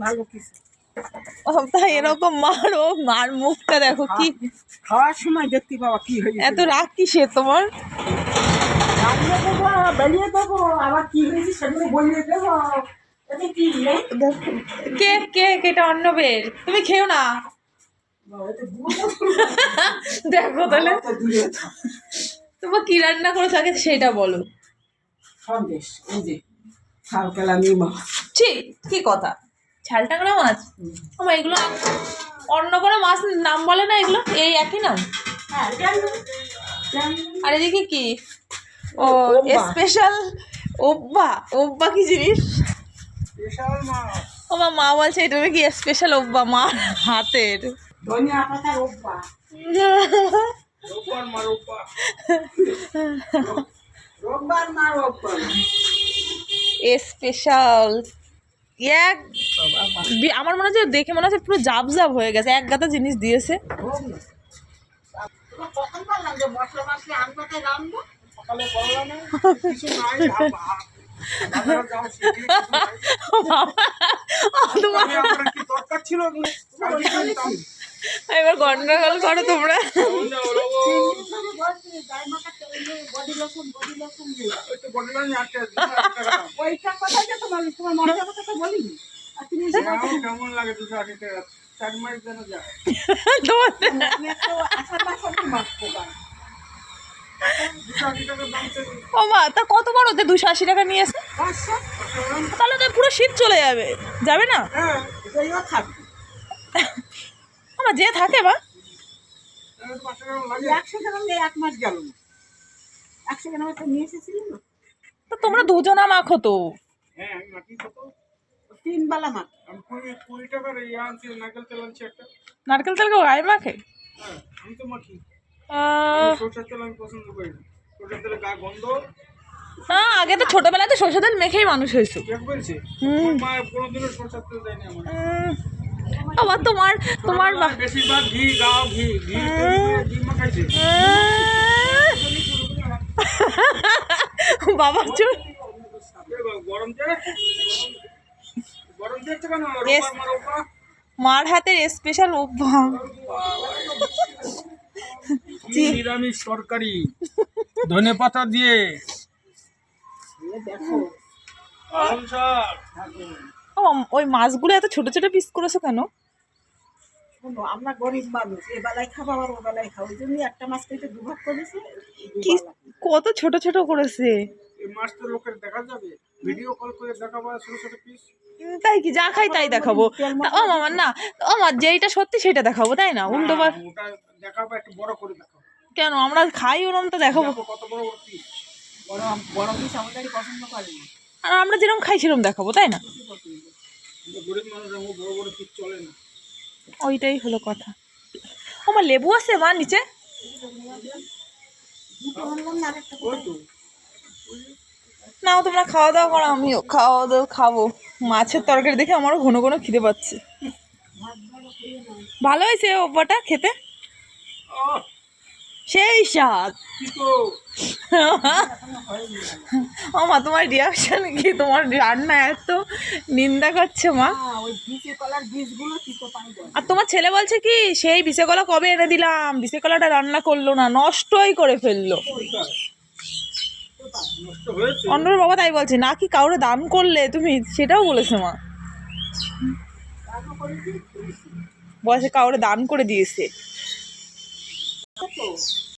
ভালো কিছু। ও তাই এরকম মারো মার মুখটা দেখো কি। খাওয়ার সময় দেখতে পাওয়া কি হয়েছে এত রাগ কিসে তোমার? রান্না বেরিয়ে দেবো আবার কি হয়েছে সেগুলো বলিয়ে দেবো। এতে কি নেই? কে কে কেটা অন্নবের তুমি খেও না। দেখো তাহলে। তোমার কি রান্না করে থাকে সেটা বলো। সন্দেশ এই যে। ঠিক কি কথা? ছালটাংরা মাছ? আমার এগুলো অন্য কোনো মাছ নাম বলে না এগুলো? এই একই নাম? হ্যাঁ আর এদিকে কি? ও স্পেশাল ওব্বা। ওব্বা কি জিনিস? ও মা মা বলছে এটা নাকি স্পেশাল ওব্বা মা হাতের? রোববার মা রোববার রোববার মা রোববার স্পেশাল এক আমার মনে হচ্ছে দেখে মনে হচ্ছে পুরো জাব জাব হয়ে গেছে এক গাদা জিনিস দিয়েছে। তোমার এবার গন্ডগোল করো তোমরা। ও মা, তা কত বড়? ওদের দুশো আশি টাকা নিয়ে আসে তাহলে তো পুরো শীত চলে যাবে। যাবে না? হ্যাঁ আমার যে থাকে তো তোমরা দুজনা মাখো তো। হ্যাঁ ইয়ে নারকেল তেল আনছি একটা। নারকেল তেল কেউ গায়ে মাখে? হ্যাঁ আমি তো মাখি। আহ, সরষের তেল আমি পছন্দ করি না। সরষের তেলে গা গন্ধ। না আগে তো ছোটবেলায় তো সরষে তেল মেখেই মানুষ হয়েছে। হুম। আবার তোমার তোমার বা- বেশিরভাগ ঘি ঘি ঘি ঘি মাখাইছে। বাবা চুল মার হাতের স্পেশাল অভ্যাস নিরামিষ তরকারি। ধনে পাতা দিয়ে। দেখো। ও, ওই মাছগুলো এত ছোট ছোট পিস করেছ কেন? শোনো আমরা গরিব মানুষ এ বেলায় খাব আবার ও বেলায় খাব। ওই জন্যই একটা মাছ কেটে দুভাগ করেছে কি কত ছোট ছোট করেছে? এই মাছ তো লোকের দেখা যাবে। ভিডিও কল করে দেখাবো ছোট ছোট পিস তাই কি? যা খাই তাই দেখাবো। ও মামার না ও মা যেইটা সত্যি সেটা দেখাবো তাই না? উল্টো বার দেখাবো একটু বড় করে দেখাবো। কেন? আমরা খাই ওরম তো দেখাবো। দেখো কত বড় বড় পিস বড় বড় পিস আমাদেরই পছন্দ করে না আর আমরা যেরকম খাই, সেরকম দেখাবো, তাই না? আমার ওইটাই হলো কথা। মা, লেবু আছে মা নিচে? নাও, তোমরা খাওয়া দাওয়া করো, আমিও খাওয়া দাওয়া খাব। মাছের তরকারি দেখে আমারও ঘন ঘন খিদে পাচ্ছে। ভালো হয়েছে ওপাটা খেতে? সেই স্বাদ। কি মা তোমার রিয়াকশন কি? তোমার রান্না এত নিন্দা করছে মা। আর তোমার ছেলে বলছে কি সেই বিষে কলা কবে এনে দিলাম? বিষে কলাটা রান্না করল না নষ্টই করে ফেলল। অন্যর বাবা তাই বলছে না কি কাউরে দান করলে? তুমি সেটাও বলেছে মা। বলছে কাউরে দান করে দিয়েছে। isso.